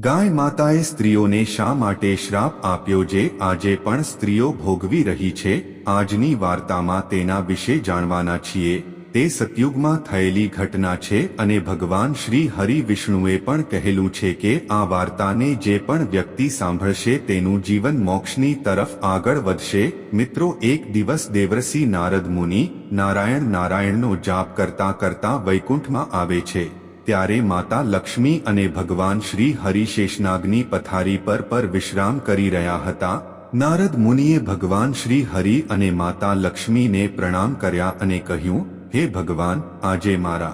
ગાય માતાએ સ્ત્રીઓને શા માટે શ્રાપ આપ્યો જે આજે પણ સ્ત્રીઓ ભોગવી રહી છે? આજની વાર્તામાં તેના વિશે જાણવાના છીએ. તે સતયુગમાં થયેલી ઘટના છે અને ભગવાન શ્રી હરિ વિષ્ણુએ પણ કહેલું છે કે આ વાર્તાને જે પણ વ્યક્તિ સાંભળશે તેનું જીવન મોક્ષની તરફ આગળ વધશે. મિત્રો, એક દિવસ દેવરસી નારદ મુનિ નારાયણ નારાયણનો જાપ કરતા કરતા વૈકુંઠમાં આવે છે. ત્યારે માતા લક્ષ્મી અને ભગવાન શ્રી હરિશેષનાગની પથારી પર પર વિશ્રામ કરી રહ્યા હતા. નારદ મુનિએ ભગવાન શ્રી હરિ અને માતા લક્ષ્મીને પ્રણામ કર્યા અને કહ્યું, હે ભગવાન, આજે મારા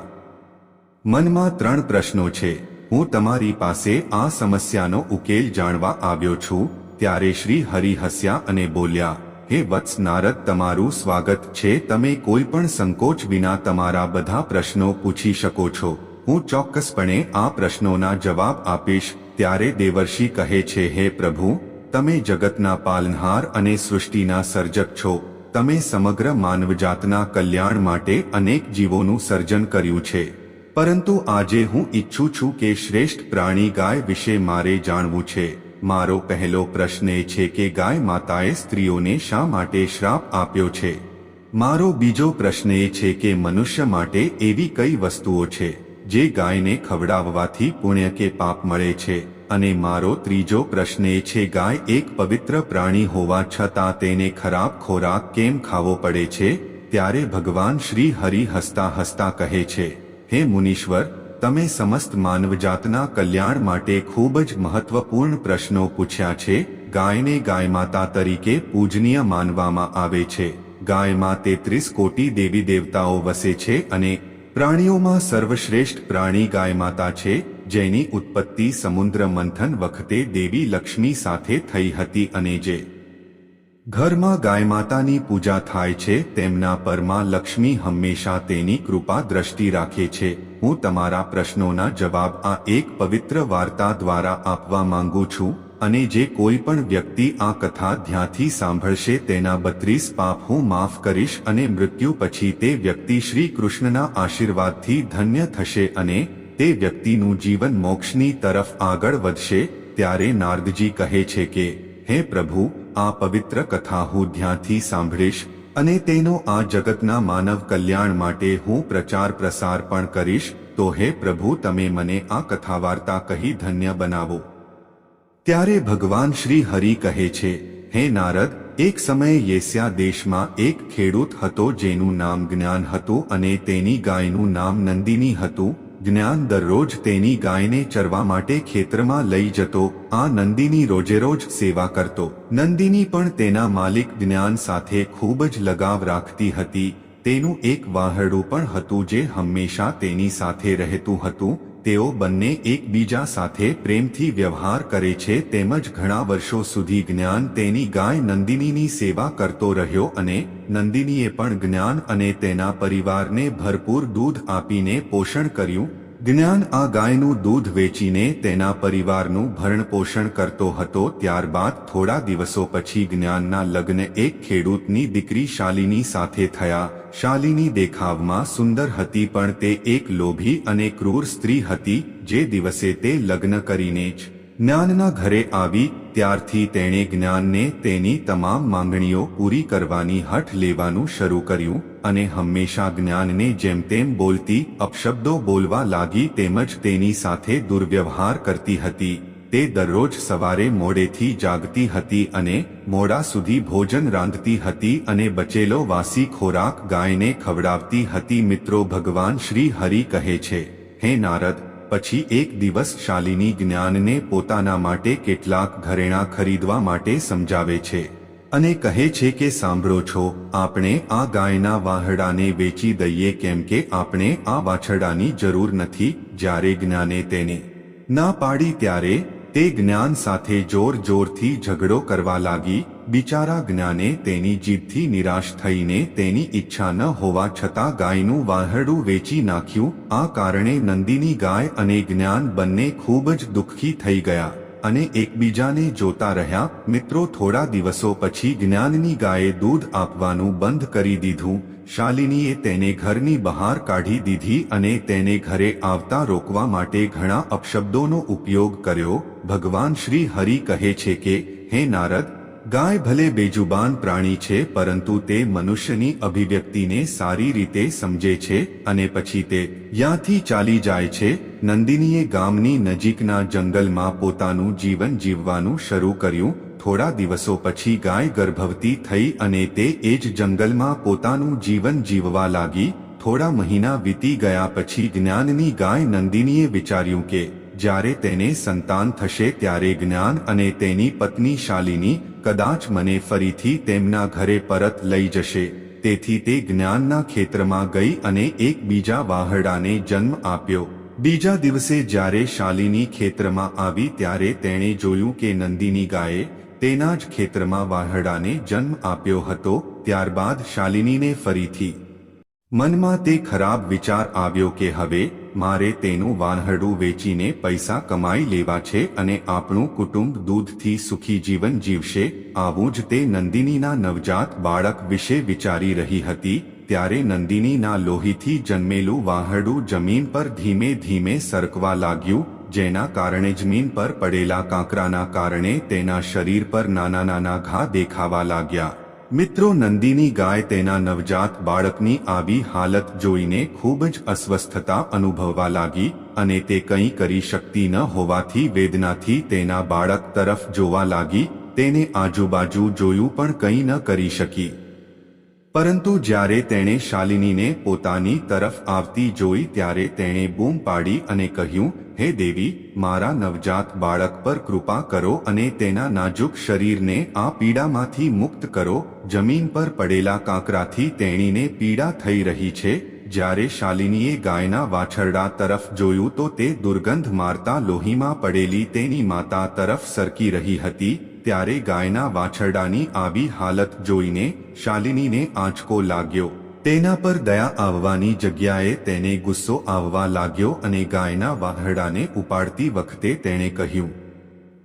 મનમાં ત્રણ પ્રશ્નો છે. હું તમારી પાસે આ સમસ્યાનો ઉકેલ જાણવા આવ્યો છું. ત્યારે શ્રી હરિ હસ્યા અને બોલ્યા, હે વત્સ નારદ, તમારું સ્વાગત છે. તમે કોઈ પણ સંકોચ વિના તમારા બધા પ્રશ્નો પૂછી શકો છો. હું ચોક્કસપણે આ પ્રશ્નોના જવાબ આપીશ ત્યારે દેવર્ષિ કહે છે, હે પ્રભુ, તમે જગતના પાલનહાર અને સૃષ્ટિના સર્જક છો. તમે સમગ્ર માનવજાતના કલ્યાણ માટે અનેક જીવોનું સર્જન કર્યું છે. પરંતુ આજે હું ઈચ્છું છું કે શ્રેષ્ઠ પ્રાણી ગાય વિશે મારે જાણવું છે. મારો પહેલો પ્રશ્ન એ છે કે ગાય માતાએ સ્ત્રીઓને શા માટે શ્રાપ આપ્યો છે? મારો બીજો પ્રશ્ન એ છે કે મનુષ્ય માટે એવી કઈ વસ્તુઓ છે? જે ગાયને ખવડાવવાથી પુણ્ય કે પાપ મળે છે અને મારો ત્રીજો પ્રશ્ન એ છે, ગાય એક પવિત્ર પ્રાણી હોવા છતાં તેને ખરાબ ખોરાક કેમ ખાવો પડે છે? ત્યારે ભગવાન શ્રી હરિ હસતા હસતા કહે છે, હે મુનીશ્વર, તમે સમસ્ત માનવજાતના કલ્યાણ માટે ખૂબ જ મહત્વપૂર્ણ પ્રશ્નો પૂછ્યા છે. ગાયને ગાયમાતા તરીકે પૂજનીય માનવામાં આવે છે. ગાયમાં તેત્રીસ કોટી દેવી દેવતાઓ વસે છે અને પ્રાણીઓમાં સર્વશ્રેષ્ઠ પ્રાણી ગાય માતા છે, જેની ઉત્પત્તિ સમુદ્ર મંથન વખતે દેવી લક્ષ્મી સાથે થઈ હતી અને જે ઘરમાં ગાય માતાની પૂજા થાય છે, તેમના પરમાં લક્ષ્મી હંમેશા તેની કૃપા દ્રષ્ટિ રાખે છે. હું તમારા પ્રશ્નોના જવાબ આ એક પવિત્ર વાર્તા દ્વારા આપવા માંગુ છું. અને જે કોઈ પણ વ્યક્તિ આ કથા ધ્યાંથી સાંભળશે તેના બત્રીસ પાપ હું માફ કરીશ અને મૃત્યુ પછી તે વ્યક્તિ શ્રી કૃષ્ણના આશીર્વાદથી ધન્ય થશે અને તે વ્યક્તિનું જીવન મોક્ષની તરફ આગળ વધશે, ત્યારે નારદજી કહે છે કે, હે પ્રભુ, આ પવિત્ર કથા હું ધ્યાંથી સાંભળીશ અને તેનો આ જગતના માનવ કલ્યાણ માટે હું પ્રચાર પ્રસાર પણ કરીશ, તો હે પ્રભુ, તમે મને આ કથા વાર્તા કહી ધન્ય બનાવો. ત્યારે ભગવાન શ્રી હરિ કહે છે, હે નારદ, એક સમયે યેસ્યા દેશમાં એક ખેડૂત હતો જેનું નામ જ્ઞાન હતું અને તેની ગાયનું નામ નંદિની હતું. જ્ઞાન દરરોજ તેની ગાયને ચરવા માટે ખેતરમાં લઈ જતો, આ નંદિની રોજેરોજ સેવા કરતો. નંદિની પણ તેના માલિક જ્ઞાન સાથે ખૂબ જ લગાવ રાખતી હતી. તેનું એક વાહરડું પણ હતું જે હંમેશા તેની સાથે રહેતું હતું. તેઓ બંને એકબીજા સાથે પ્રેમથી વ્યવહાર કરે છે તેમજ ઘણા વર્ષો સુધી જ્ઞાન તેની ગાય નંદિનીની સેવા કરતો રહ્યો અને નંદિનીએ પણ જ્ઞાન અને તેના પરિવારને ભરપૂર દૂધ આપીને પોષણ કર્યું. જ્ઞાન આ ગાયનું દૂધ વેચીને તેના પરિવારનું ભરણ પોષણ કરતો હતો, ત્યારબાદ થોડા દિવસો પછી જ્ઞાનના લગ્ન એક ખેડૂતની દીકરી શાલિની સાથે થયા. શાલિની દેખાવમાં સુંદર હતી, પણ તે એક લોભી અને ક્રૂર સ્ત્રી હતી, જે દિવસે તે લગ્ન કરીને જ જ્ઞાનના ઘરે આવી. ત્યારથી તેણે જ્ઞાનને તેની તમામ માંગણીઓ પૂરી કરવાની હઠ લેવાનું શરૂ કર્યું. અને હંમેશા જ્ઞાનને જેમ તેમ બોલતી, અપશબ્દો બોલવા લાગી તેમજ તેની સાથે દુર્વ્યવહાર કરતી હતી. તે દરરોજ સવારે મોડેથી જાગતી હતી અને મોડા સુધી ભોજન રાંધતી હતી અને બચેલો વાસી ખોરાક ગાયને ખવડાવતી હતી. મિત્રો, ભગવાન શ્રી હરિ કહે છે, હે નારદ, પછી એક દિવસ શાલિની જ્ઞાનને પોતાના માટે કેટલાક ઘરેણા ખરીદવા માટે સમજાવે છે. અને કહે છે કે સાંભળો છો, આપણે આ ગાયના વાહડાને વેચી દઈએ કેમ કે આપણે આ વાછરડાની જરૂર નથી, જ્યારે જ્ઞાને તેને ના પાડી ત્યારે તે જ્ઞાન સાથે જોર જોરથી ઝઘડો કરવા લાગી, બિચારા જ્ઞાને તેની જીભથી નિરાશ થઈને તેની ઈચ્છા ન હોવા છતાં ગાયનું વાહરડું વેચી નાખ્યું, આ કારણે નંદીની ગાય અને જ્ઞાન બંને ખૂબ જ દુઃખી થઈ ગયા. અને એકબીજાને જોતા રહ્યા, મિત્રો થોડા દિવસો પછી જ્ઞાનની ગાયે દૂધ આપવાનું બંધ કરી દીધું. શાલિનીએ તેને ઘરની બહાર કાઢી દીધી અને તેને ઘરે આવતા રોકવા માટે ઘણા અપશબ્દોનો ઉપયોગ કર્યો. ભગવાન શ્રી હરિ કહે છે કે, હે નારદ, ગાય ભલે બેજુબાન પ્રાણી છે, પરંતુ તે મનુષ્યની અભિવ્યક્તિને સારી રીતે સમજે છે અને પછી તે યાથી ચાલી જાય છે. નંદિનીએ ગામની નજીકના જંગલમાં પોતાનું જીવન જીવવાનું શરૂ કર્યું. થોડા દિવસો પછી ગાય ગર્ભવતી થઈ અને તે એ જ જંગલમાં પોતાનું જીવન જીવવા લાગી. થોડા મહિના વીતી ગયા પછી જ્ઞાનની ગાય નંદિનીએ વિચાર્યું કે, જ્યારે તેને સંતાન થશે ત્યારે જ્ઞાન અને તેની પત્ની શાલિની કદાચ મને ફરીથી તેમના ઘરે પરત લઈ જશે. તેથી તે જ્ઞાનના ખેતરમાં ગઈ અને એક બીજા વાહડાને જન્મ આપ્યો. બીજા દિવસે જ્યારે શાલિની ખેતરમાં આવી ત્યારે તેણે જોયું કે નંદિની ગાયે તેના જ ખેતરમાં વાહડાને જન્મ આપ્યો હતો, ત્યારબાદ શાલિનીને ફરીથી મનમાં તે ખરાબ વિચાર આવ્યો કે હવે મારે તેનું વાનહડું વેચીને પૈસા કમાઈ લેવા છે અને આપણું કુટુંબ દૂધથી સુખી જીવન જીવશે, આવું જ તે નંદિનીના નવજાત બાળક વિશે વિચારી રહી હતી ત્યારે નંદિનીના લોહીથી જન્મેલું વાહડું જમીન પર ધીમે ધીમે સરકવા લાગ્યું, જેના કારણે જમીન પર પડેલા કાંકરાના કારણે તેના શરીર પર નાના નાના ઘા દેખાવા લાગ્યા. મિત્રો, નંદિની ગાય તેના નવજાત બાળકની આવી હાલત જોઈને ખૂબ જ અસ્વસ્થતા અનુભવવા લાગી અને તે કંઈ કરી શકતી ન હોવાથી વેદનાથી તેના બાળક તરફ જોવા લાગી, તેને આજુબાજુ જોયું પણ કંઈ ન કરી શકી. પરંતુ જ્યારે તેણે શાલિનીને પોતાની તરફ આવતી જોઈ ત્યારે તેણે બૂમ પાડી અને કહ્યું, હે દેવી, મારા નવજાત બાળક પર કૃપા કરો અને તેના નાજુક શરીરને આ પીડામાંથી મુક્ત કરો. જમીન પર પડેલા કાંકરાથી તેણીને પીડા થઈ રહી છે. જ્યારે શાલિનીએ ગાયના વાછરડા તરફ જોયું તો તે દુર્ગંધ મારતા લોહીમાં પડેલી તેની માતા તરફ સરકી રહી હતી. ત્યારે ગાયના વાછરડાની આવી હાલત જોઈને શાલિનીને આંચકો લાગ્યો. તેના પર દયા આવવાની જગ્યાએ તેને ગુસ્સો આવવા લાગ્યો અને ગાયના વાહરડાને ઉપાડતી વખતે તેણે કહ્યું,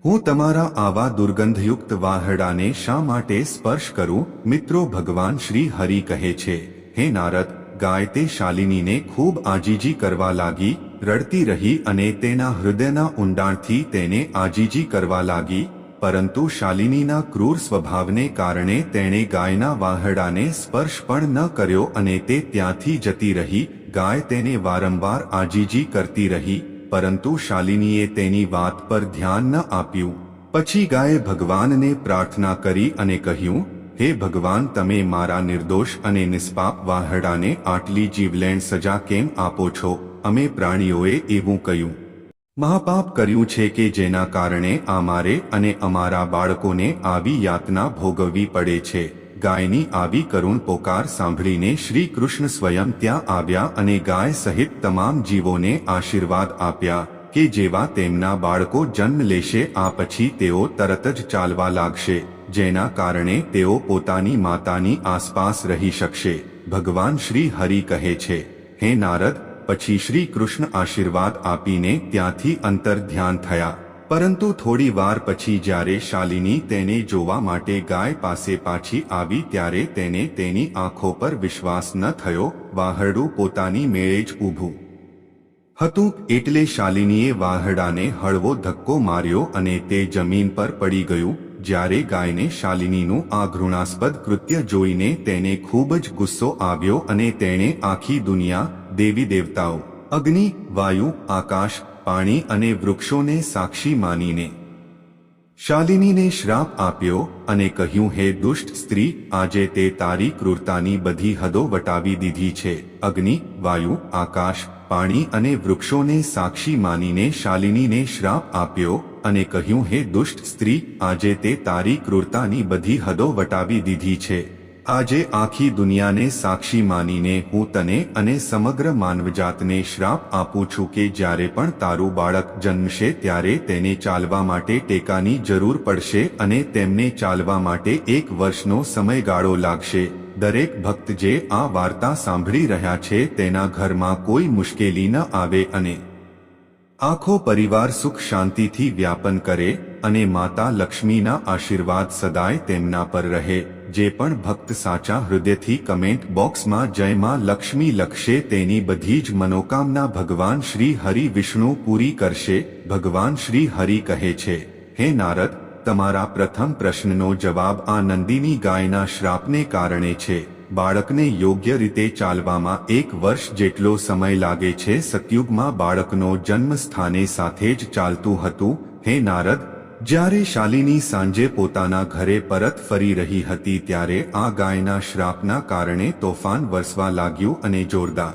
હું તમારા આવા દુર્ગંધયુક્ત વાહરડાને શા માટે સ્પર્શ કરું? મિત્રો, ભગવાન શ્રી હરિ કહે છે, હે નારદ, ગાય તે શાલિનીને ખૂબ આજીજી કરવા લાગી, રડતી રહી અને તેના હૃદયના ઊંડાણથી તેને આજીજી કરવા લાગી પરંતુ શાલિનીના ક્રૂર સ્વભાવને કારણે તેણે ગાયના વાહડાને સ્પર્શ પણ ન કર્યો અને તે ત્યાંથી જતી રહી. ગાય તેને વારંવાર આજીજી કરતી રહી, પરંતુ શાલિનીએ તેની વાત પર ધ્યાન ન આપ્યું. પછી ગાયે ભગવાનને પ્રાર્થના કરી અને કહ્યું, હે ભગવાન, તમે મારા નિર્દોષ અને નિષ્પાપ વાહડાને આટલી જીવલેણ સજા કેમ આપો છો? અમે પ્રાણીઓએ એવું કહ્યું. મહાપાપ કર્યું છે કે જેના કારણે અમારે અને અમારા બાળકોને આવી યાતના ભોગવવી પડે છે. ગાયની આવી કરુણ પોકાર સાંભળીને શ્રી કૃષ્ણ સ્વયં ત્યાં આવ્યા અને ગાય સહિત તમામ જીવોને આશીર્વાદ આપ્યા કે જેવા તેમના બાળકો જન્મ લેશે, આ પછી તેઓ તરત જ ચાલવા લાગશે, જેના કારણે તેઓ પોતાની માતાની આસપાસ રહી શકશે. ભગવાન શ્રી હરિ કહે છે, હે નારદ પછી શ્રી કૃષ્ણ આશીર્વાદ આપીને ત્યાંથી અંતર ધ્યાન થયા. પરંતુ થોડી વાર પછી જ્યારે શાલિની તેને જોવા માટે ગાય પાસે પાછી આવી ત્યારે તેને તેની આંખો પર વિશ્વાસ ન થયો, વાહરડું પોતાની મેળે જ ઊભું. હતું એટલે શાલિનીએ વાહડાને હળવો ધક્કો માર્યો અને તે જમીન પર પડી ગયું. જ્યારે ગાયને શાલિનીનું આ ઘૃણાસ્પદ કૃત્ય જોઈને તેને ખૂબ જ ગુસ્સો આવ્યો અને તેણે આખી દુનિયા દેવી દેવતાઓ, અગ્નિ, વાયુ, આકાશ, પાણી અને વૃક્ષોને સાક્ષી માનીને શાલિનીને શ્રાપ આપ્યો અને કહ્યું, હે દુષ્ટ સ્ત્રી, આજે તે તારી ક્રૂરતાની બધી હદો વટાવી દીધી છે. અગ્નિ, વાયુ, આકાશ, પાણી અને વૃક્ષોને સાક્ષી માનીને શાલિનીને શ્રાપ આપ્યો અને કહ્યું, હે દુષ્ટ સ્ત્રી, આજે તે તારી ક્રૂરતાની બધી હદો વટાવી દીધી છે. આજે આખી દુનિયાને સાક્ષી માનીને હું તને અને સમગ્ર માનવજાતને શ્રાપ આપું છું કે જ્યારે પણ તારું બાળક જન્મશે ત્યારે તેને ચાલવા માટે ટેકાની જરૂર પડશે અને તેમને ચાલવા માટે એક વર્ષનો સમયગાળો લાગશે. દરેક ભક્ત જે આ વાર્તા સાંભળી રહ્યા છે તેના ઘરમાં કોઈ મુશ્કેલી ન આવે અને આખો પરિવાર સુખ શાંતિથી વ્યાપન કરે અને માતા લક્ષ્મીના આશીર્વાદ સદાય તેમના પર રહે, જે પણ ભક્ત સાચા હૃદયથી કમેન્ટ બોક્સમાં જય માં લક્ષ્મી લખશે તેની બધી જ મનોકામના ભગવાન શ્રી હરિ વિષ્ણુ પૂરી કરશે, ભગવાન શ્રી હરિ કહે છે, હે નારદ, તમારા પ્રથમ પ્રશ્નનો જવાબ આ નંદીની ગાયના શ્રાપને કારણે છે. બાળકને યોગ્ય રીતે ચાલવામાં એક વર્ષ જેટલો સમય લાગે છે સતયુગમાં બાળકનો જન્મ સ્થાને સાથે જ ચાલતું હતું, હે નારદ? જ્યારે શાલિની સાંજે પોતાના ઘરે પરત ફરી રહી હતી ત્યારે આ ગાયના શ્રાપના કારણે તોફાન વરસવા લાગ્યું અને જોરદાર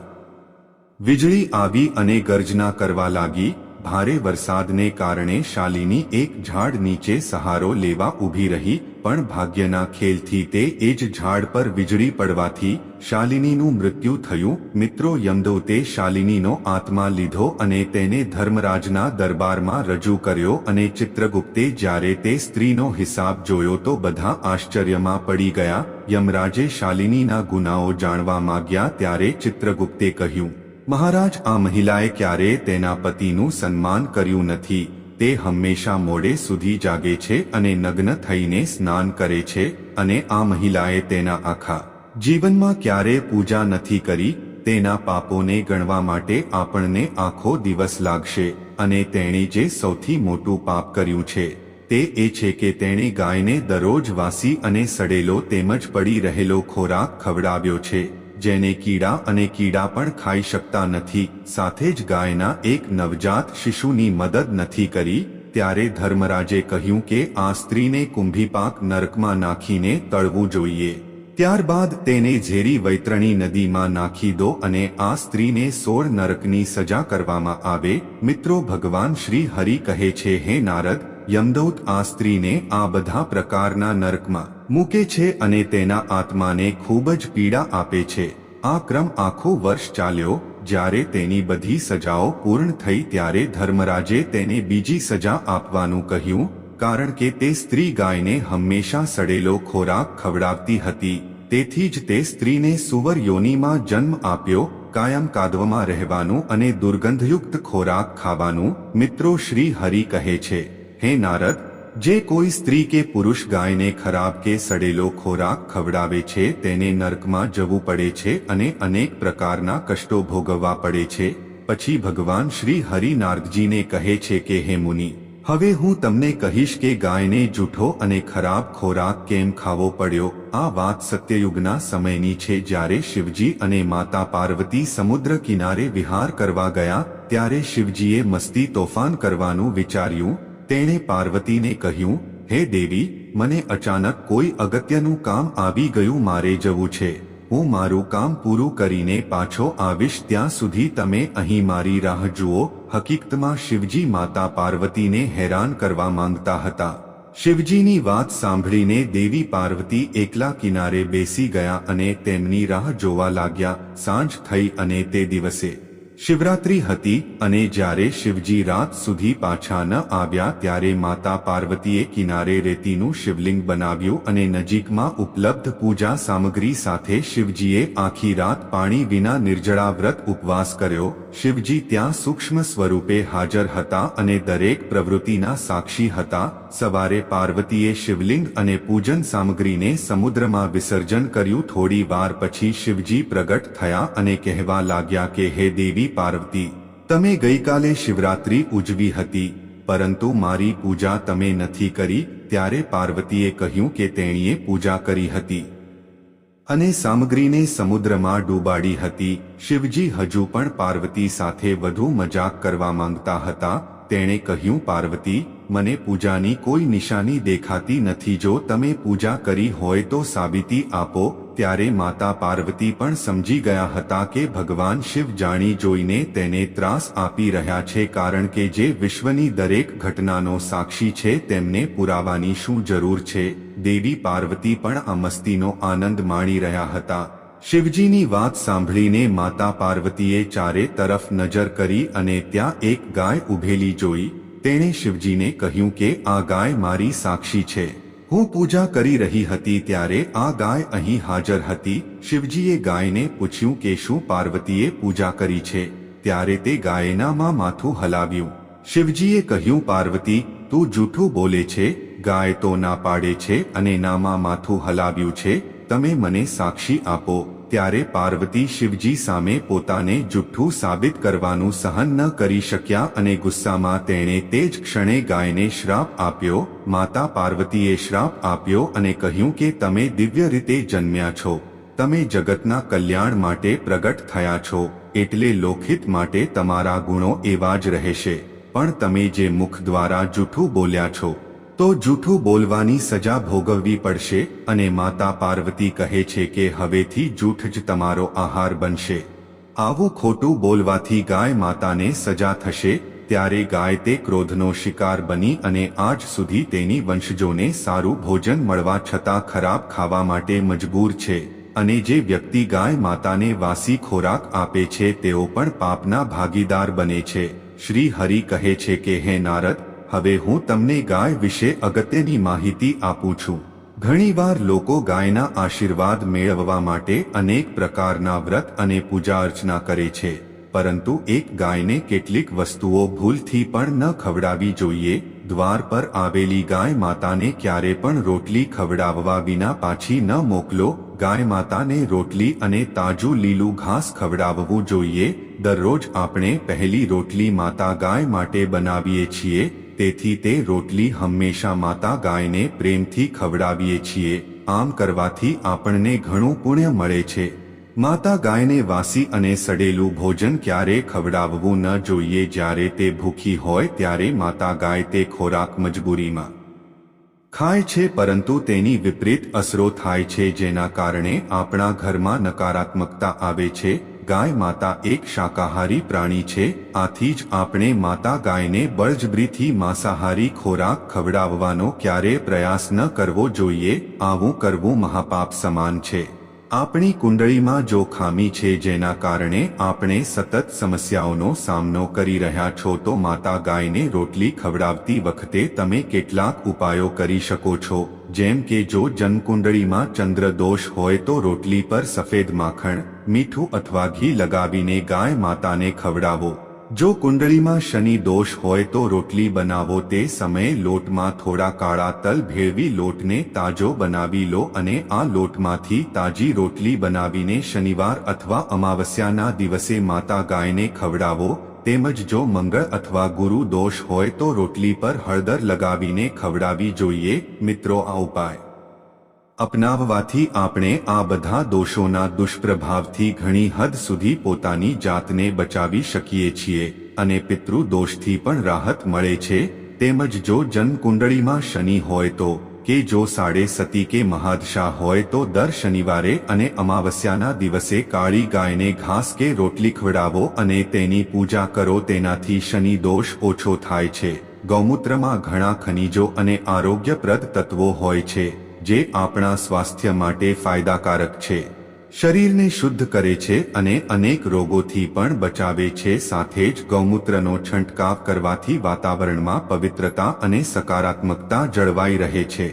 વીજળી આવી અને ગર્જના કરવા લાગી ભારે વરસાદને કારણે શાલિની એક ઝાડ નીચે સહારો લેવા ઊભી રહી, પણ ભાગ્યના ખેલથી તે એ જ ઝાડ પર વીજળી પડવાથી શાલિનીનું મૃત્યુ થયું. મિત્રો યમદૂતે શાલિનીનો આત્મા લીધો અને તેને ધર્મરાજના દરબારમાં રજૂ કર્યો અને ચિત્રગુપ્તે જ્યારે તે સ્ત્રીનો હિસાબ જોયો તો બધા આશ્ચર્યમાં પડી ગયા. યમરાજે શાલિનીના ગુનાઓ જાણવા માંગ્યા ત્યારે ચિત્રગુપ્તે કહ્યું મહારાજ, આ મહિલાએ ક્યારેય તેના પતિનું સન્માન કર્યું નથી. તે હંમેશા મોડે સુધી જાગે છે અને નગ્ન થઈને સ્નાન કરે છે અને આ મહિલાએ તેના આખા જીવનમાં ક્યારેય પૂજા નથી કરી. તેના પાપોને ગણવા માટે આપણને આખો દિવસ લાગશે અને તેણે જે સૌથી મોટું પાપ કર્યું છે તે એ છે કે તેણે ગાયને દરરોજ વાસી અને સડેલો તેમજ પડી રહેલો ખોરાક ખવડાવ્યો છે. જેને કીડા અને કીડા પણ ખાઈ શકતા નથી, સાથે જ ગાયના એક નવજાત શિશુની મદદ નથી કરી, ત્યારે ધર્મરાજે કહ્યું કે આ સ્ત્રીને કુંભીપાક નરકમાં નાખીને તળવું જોઈએ. ત્યારબાદ તેને ઝેરી વૈતરણી નદીમાં નાખી દો અને આ સ્ત્રીને સોળ નરકની સજા કરવામાં આવે. મિત્રો, ભગવાન શ્રી હરિ કહે છે, હે નારદ, યમદૌત, આ સ્ત્રીને આ બધા પ્રકારના નરકમાં મૂકે છે અને તેના આત્માને ખૂબ જ પીડા આપે છે. આ ક્રમ આખો વર્ષ ચાલ્યો, જ્યારે તેની બધી સજાઓ પૂર્ણ થઈ ત્યારે ધર્મરાજે તેને બીજી સજા આપવાનું કહ્યું, કારણ કે તે સ્ત્રી ગાયને હંમેશા સડેલો ખોરાક ખવડાવતી હતી. તેથી જ તે સ્ત્રીને સુવર યોનીમાં જન્મ આપ્યો, કાયમ કાદવમાં રહેવાનું અને દુર્ગંધયુક્ત ખોરાક ખાવાનું મિત્રો શ્રી હરિ કહે છે. હે નારદ જે કોઈ સ્ત્રી કે પુરુષ ગાયને ખરાબ કે સડેલો ખોરાક ખવડાવે છે, તેને નર્કમાં જવું પડે છે અને અનેક પ્રકારના કષ્ટો ભોગવવા પડે છે. પછી ભગવાન શ્રી હરિ નારદજીને કહે છે કે, હે મુનિ, હવે હું તમને કહીશ કે ગાયને જૂઠો અને ખરાબ ખોરાક કેમ ખાવો પડ્યો? આ વાત સત્યયુગના સમયની છે. જ્યારે શિવજી અને માતા પાર્વતી સમુદ્ર કિનારે વિહાર કરવા ગયા, ત્યારે શિવજીએ મસ્તી તોફાન કરવાનું વિચાર્યું તેણે પાર્વતીને કહ્યું, હે દેવી, મને અચાનક કોઈ અગત્યનું કામ આવી ગયું મારે જવું છે. હું મારું કામ પૂરું કરીને પાછો આવીશ ત્યાં સુધી તમે અહીં મારી રાહ જુઓ. હકીકતમાં શિવજી માતા પાર્વતીને હેરાન કરવા માંગતા હતા. શિવજીની વાત સાંભળીને દેવી પાર્વતી એકલા કિનારે બેસી ગયા અને તેમની રાહ જોવા લાગ્યા. સાંજ થઈ અને તે દિવસે શિવરાત્રી હતી અને જ્યારે શિવજી રાત સુધી પાછા ન આવ્યા ત્યારે માતા પાર્વતીએ કિનારે રેતીનું શિવલિંગ બનાવ્યું અને નજીકમાં ઉપલબ્ધ પૂજા સામગ્રી સાથે શિવજીએ આખી રાત પાણી વિના નિર્જળા વ્રત ઉપવાસ કર્યો. શિવજી ત્યાં સૂક્ષ્મ સ્વરૂપે હાજર હતા અને દરેક પ્રવૃત્તિના સાક્ષી હતા. સવારે પાર્વતીએ શિવલિંગ અને પૂજન સામગ્રીને સમુદ્રમાં વિસર્જન કર્યું. થોડી વાર પછી શિવજી પ્રગટ થયા અને કહેવા લાગ્યા કે, હે દેવી પાર્વતી, તમે ગઈકાલે શિવરાત્રી ઉજવી હતી, પરંતુ મારી પૂજા તમે નથી કરી, ત્યારે પાર્વતીએ કહ્યું કે તેણીએ પૂજા કરી હતી. અને સામગ્રીને સમુદ્રમાં ડૂબાડી હતી, શિવજી હજુ પણ પાર્વતી સાથે વધુ મજાક કરવા માંગતા હતા, તેણે કહ્યું, પાર્વતી, મને પૂજાની કોઈ નિશાની દેખાતી નથી, જો તમે પૂજા કરી હોય તો સાબિતી આપો ત્યારે માતા પાર્વતી પણ સમજી ગયા હતા કે ભગવાન શિવ જાણી જોઈને તેને ત્રાસ આપી રહ્યા છે કારણ કે જે વિશ્વની દરેક ઘટનાનો સાક્ષી છે તેમને પુરાવાની શું જરૂર છે, દેવી પાર્વતી પણ આ મસ્તીનો આનંદ માણી રહ્યા હતા. શિવજીની વાત સાંભળીને માતા પાર્વતીએ ચારે તરફ નજર કરી અને ત્યાં એક ગાય ઉભેલી જોઈ. તેણે શિવજીને કહ્યું કે આ ગાય મારી સાક્ષી છે. હું પૂજા કરી રહી હતી ત્યારે આ ગાય અહીં હાજર હતી. શિવજીએ ગાયને પૂછ્યું કે શું પાર્વતીએ પૂજા કરી છે? ત્યારે તે ગાયનામાં માથું હલાવ્યું. શિવજીએ કહ્યું, પાર્વતી, તું જૂઠું બોલે છે, ગાય તો ના પાડે છે અને નામાં માથું હલાવ્યું છે. તમે મને સાક્ષી આપો. ત્યારે પાર્વતી શિવજી સામે પોતાને જુઠ્ઠું સાબિત કરવાનું સહન ન કરી શક્યા અને ગુસ્સામાં તેણે તે જ ક્ષણે ગાયને શ્રાપ આપ્યો, માતા પાર્વતીએ શ્રાપ આપ્યો અને કહ્યું કે તમે દિવ્ય રીતે જન્મ્યા છો, તમે જગતના કલ્યાણ માટે પ્રગટ થયા છો, એટલે લોખિત માટે તમારા ગુણો એવા જ રહેશે, પણ તમે જે મુખ દ્વારા જૂઠું બોલ્યા છો તો જૂઠું બોલવાની સજા ભોગવવી પડશે અને માતા પાર્વતી કહે છે કે હવેથી જૂઠ જ તમારો આહાર બનશે. આવું ખોટું બોલવાથી ગાય માતાને સજા થશે, ત્યારે ગાય તે ક્રોધનો શિકાર બની અને આજ સુધી તેની વંશજોને સારું ભોજન મળવા છતાં ખરાબ ખાવા માટે મજબૂર છે. અને જે વ્યક્તિ ગાય માતાને વાસી ખોરાક આપે છે તેઓ પણ પાપના ભાગીદાર બને છે. શ્રી હરિ કહે છે કે, હે નારદ હવે હું તમને ગાય વિશે અગત્યની માહિતી આપું છું. ઘણીવાર લોકો ગાયના આશીર્વાદ મેળવવા માટે અનેક પ્રકારના વ્રત અને પૂજા અર્ચના કરે છે, પરંતુ એક ગાયને કેટલીક વસ્તુઓ ભૂલથી પણ ન ખવડાવી જોઈએ. દ્વાર પર આવેલી ગાય માતાને ક્યારે પણ રોટલી ખવડાવવા વિના પાછી ન મોકલો. ગાય માતાને રોટલી અને તાજું લીલું ઘાસ ખવડાવવું જોઈએ. દરરોજ આપણે પહેલી રોટલી માતા ગાય માટે બનાવીએ છીએ. તેથી તે રોટલી હંમેશા માતા ગાયને પ્રેમથી ખવડાવીએ છીએ. આમ કરવાથી આપણને ઘણું પુણ્ય મળે છે. માતા ગાયને વાસી અને સડેલું ભોજન ક્યારે ખવડાવવું ન જોઈએ. જ્યારે તે ભૂખી હોય ત્યારે માતા ગાય તે ખોરાક મજબૂરીમાં ખાય છે. પરંતુ તેની વિપરીત અસરો થાય છે જેના કારણે આપણા ઘરમાં નકારાત્મકતા આવે છે. ગાય માતા એક શાકાહારી પ્રાણી છે, આથી જ આપણે માતા ગાયને બળજબરીથી માંસાહારી ખોરાક ખવડાવવાનો ક્યારે પ્રયાસ ન કરવો જોઈએ, આવું કરવું મહાપાપ સમાન છે. આપણી કુંડળીમાં જો ખામી છે જેના કારણે આપણે સતત સમસ્યાઓનો સામનો કરી રહ્યા છો તો માતા ગાયને રોટલી ખવડાવતી વખતે તમે કેટલાક ઉપાયો કરી શકો છો, જેમ કે જો જન્મકુંડળીમાં ચંદ્ર દોષ હોય તો રોટલી પર સફેદ માખણ મીઠું અથવા ઘી લગાવીને ગાય માતાને ખવડાવો. જો કુંડળીમાં શનિ દોષ હોય તો રોટલી બનાવો. તે સમયે લોટમાં થોડા કાળા તલ ભેળવી લોટને તાજો બનાવી લો અને આ લોટમાંથી તાજી રોટલી બનાવીને શનિવાર અથવા અમાવસ્યાના દિવસે માતા ગાયને ખવડાવો. તેમજ જો મંગળ અથવા ગુરુ દોષ હોય તો રોટલી પર હળદર લગાવીને ખવડાવી જોઈએ. મિત્રો, આ ઉપાય. અપનાવવાથી આપણે આ બધા દોષોના દુષ્પ્રભાવથી ઘણી હદ સુધી પોતાની જાતને બચાવી શકીએ છીએ અને પિતૃ દોષથી પણ રાહત મળે છે. તેમજ જો જન્મકુંડળીમાં શનિ હોય તો, કે જો સાડે સતી કે મહાદશા હોય તો દર શનિવારે અને અમાવસ્યાના દિવસે કાળી ગાયને ઘાસ કે રોટલી ખવડાવો અને તેની પૂજા કરો. તેનાથી શનિ દોષ ઓછો થાય છે. ગૌમૂત્રમાં ઘણા ખનિજો અને આરોગ્યપ્રદ તત્વો હોય છે. જે આપણા સ્વાસ્થ્ય માટે ફાયદાકારક છે. શરીરને શુદ્ધ કરે છે અને અનેક રોગોથી પણ બચાવે છે. સાથે જ ગૌમૂત્રનો છંટકાવ કરવાથી વાતાવરણમાં પવિત્રતા અને સકારાત્મકતા જળવાઈ રહે છે.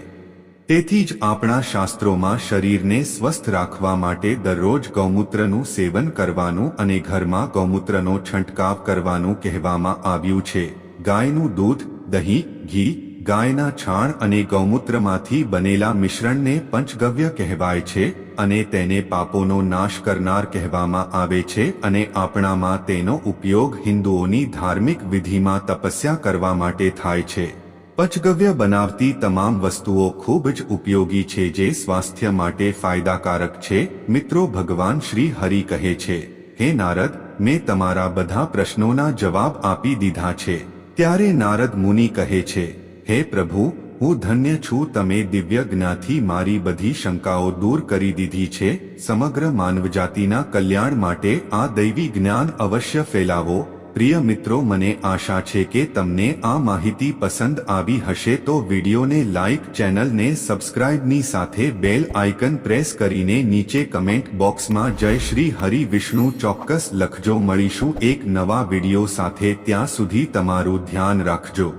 તેથી જ આપણા શાસ્ત્રોમાં શરીરને સ્વસ્થ રાખવા માટે દરરોજ ગૌમૂત્રનું સેવન કરવાનું અને ઘરમાં ગૌમૂત્રનો છંટકાવ કરવાનું કહેવામાં આવ્યું છે. ગાયનું દૂધ, દહીં, ઘી ગાયના છાણ અને ગૌમૂત્રમાંથી બનેલા મિશ્રણને પંચગવ્ય કહેવાય છે અને તેને પાપોનો નાશ કરનાર કહેવામાં આવે છે અને આપણામાં તેનો ઉપયોગ હિન્દુઓની ધાર્મિક વિધિમાં તપસ્યા કરવા માટે થાય છે. પંચગવ્ય બનાવતી તમામ વસ્તુઓ ખૂબ જ ઉપયોગી છે જે સ્વાસ્થ્ય માટે ફાયદાકારક છે. મિત્રો, ભગવાન શ્રી હરિ કહે છે, હે નારદ, મેં તમારા બધા પ્રશ્નોના જવાબ આપી દીધા છે. ત્યારે નારદ મુનિ કહે છે હે પ્રભુ, હું ધન્ય છું તમે દિવ્ય જ્ઞાથી મારી બધી શંકાઓ દૂર કરી દીધી છે, સમગ્ર માનવજાતિના કલ્યાણ માટે આ દૈવી જ્ઞાન અવશ્ય ફેલાવો. પ્રિય મિત્રો, મને આશા છે કે તમને આ માહિતી પસંદ આવી હશે તો વિડીયોને લાઇક ચેનલને સબસ્ક્રાઇબની સાથે બેલ આઇકન પ્રેસ કરીને નીચે કમેન્ટ બોક્સમાં જય શ્રી હરિ વિષ્ણુ ચોક્કસ લખજો. મળીશું એક નવા વીડિયો સાથે, ત્યાં સુધી તમારું ધ્યાન રાખજો.